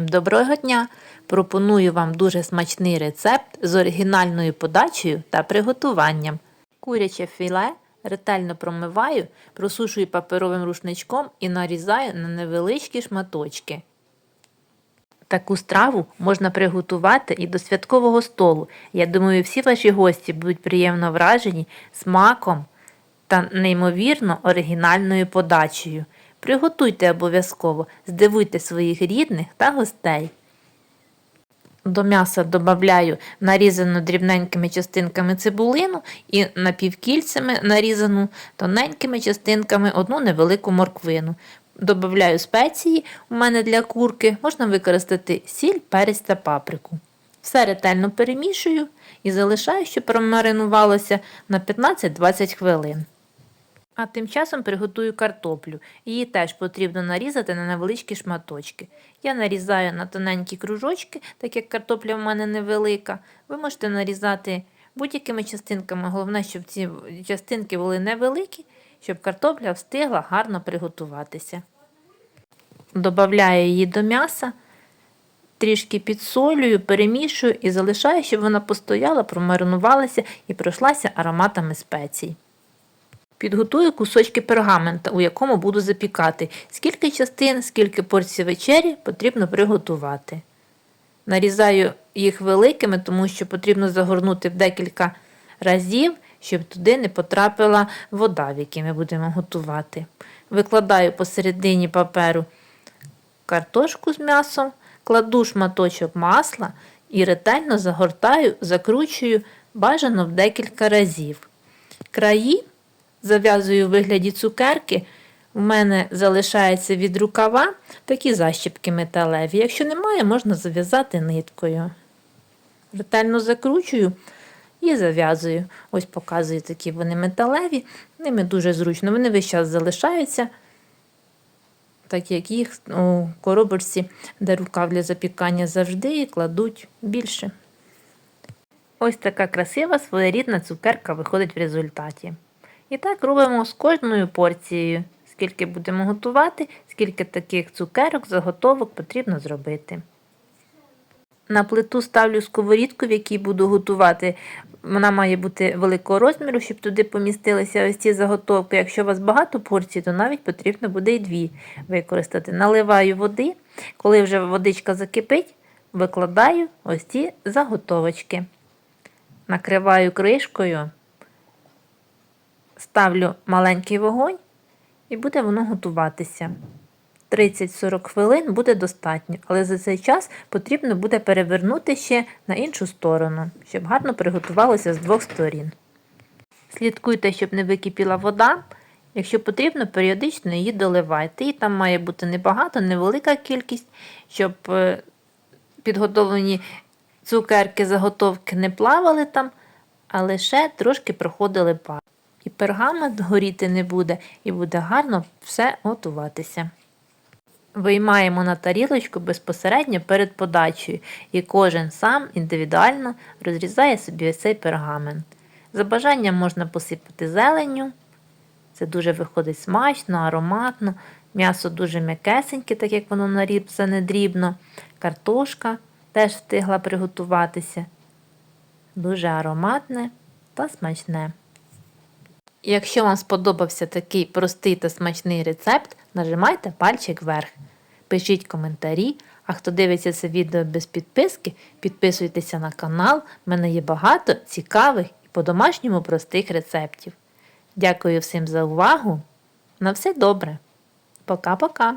доброго дня! Пропоную вам дуже смачний рецепт з оригінальною подачею та приготуванням. Куряче філе ретельно промиваю, просушую паперовим рушничком і нарізаю на невеличкі шматочки. Таку страву можна приготувати і до святкового столу. Я думаю, всі ваші гості будуть приємно вражені смаком та неймовірно оригінальною подачею. Приготуйте обов'язково, здивуйте своїх рідних та гостей. До м'яса додаю нарізану дрібненькими частинками цибулину і напівкільцями нарізану тоненькими частинками одну невелику морквину. Добавляю спеції у мене для курки, можна використати сіль, перець та паприку. Все ретельно перемішую і залишаю, щоб промаринувалося на 15-20 хвилин. А тим часом приготую картоплю. Її теж потрібно нарізати на невеличкі шматочки. Я нарізаю на тоненькі кружочки, так як картопля в мене невелика. Ви можете нарізати будь-якими частинками. Головне, щоб ці частинки були невеликі, щоб картопля встигла гарно приготуватися. Добавляю її до м'яса, трішки підсолюю, перемішую і залишаю, щоб вона постояла, промаринувалася і пройшлася ароматами спецій. Підготую кусочки пергамента, у якому буду запікати. Скільки частин, скільки порцій вечері потрібно приготувати. Нарізаю їх великими, тому що потрібно загорнути в декілька разів, щоб туди не потрапила вода, в якій ми будемо готувати. Викладаю посередині паперу картошку з м'ясом, кладу шматочок масла і ретельно загортаю, закручую бажано в декілька разів. Краї зав'язую у вигляді цукерки. У мене залишається від рукава такі защіпки металеві. Якщо немає, можна зав'язати ниткою. Ретельно закручую і зав'язую. Ось показую такі вони металеві, ними дуже зручно. Вони весь час залишаються, так як їх у коробочці, де рукав для запікання завжди кладуть більше. Ось така красива своєрідна цукерка виходить в результаті. І так робимо з кожною порцією. Скільки будемо готувати, скільки таких цукерок, заготовок потрібно зробити. На плиту ставлю сковорідку, в якій буду готувати. Вона має бути великого розміру, щоб туди помістилися ось ці заготовки. Якщо у вас багато порцій, то навіть потрібно буде і дві використати. Наливаю води, коли вже водичка закипить, викладаю ось ці заготовочки. Накриваю кришкою ставлю маленький вогонь і буде воно готуватися. 30-40 хвилин буде достатньо, але за цей час потрібно буде перевернути ще на іншу сторону, щоб гарно приготувалося з двох сторін. Слідкуйте, щоб не википіла вода. Якщо потрібно, періодично її доливайте. І там має бути небагато, невелика кількість, щоб е, підготовлені цукерки, заготовки не плавали там, а лише трошки проходили пар. І пергамент горіти не буде, і буде гарно все готуватися. Виймаємо на тарілочку безпосередньо перед подачею, і кожен сам індивідуально розрізає собі цей пергамент. За бажанням можна посипати зеленню. Це дуже виходить смачно, ароматно. М'ясо дуже м'якесеньке, так як воно нарізане дрібно. Картошка теж встигла приготуватися. Дуже ароматне та смачне. Якщо вам сподобався такий простий та смачний рецепт, нажимайте пальчик вверх. Пишіть коментарі, а хто дивиться це відео без підписки, підписуйтеся на канал, в мене є багато цікавих і по-домашньому простих рецептів. Дякую всім за увагу. На все добре. Пока-пока!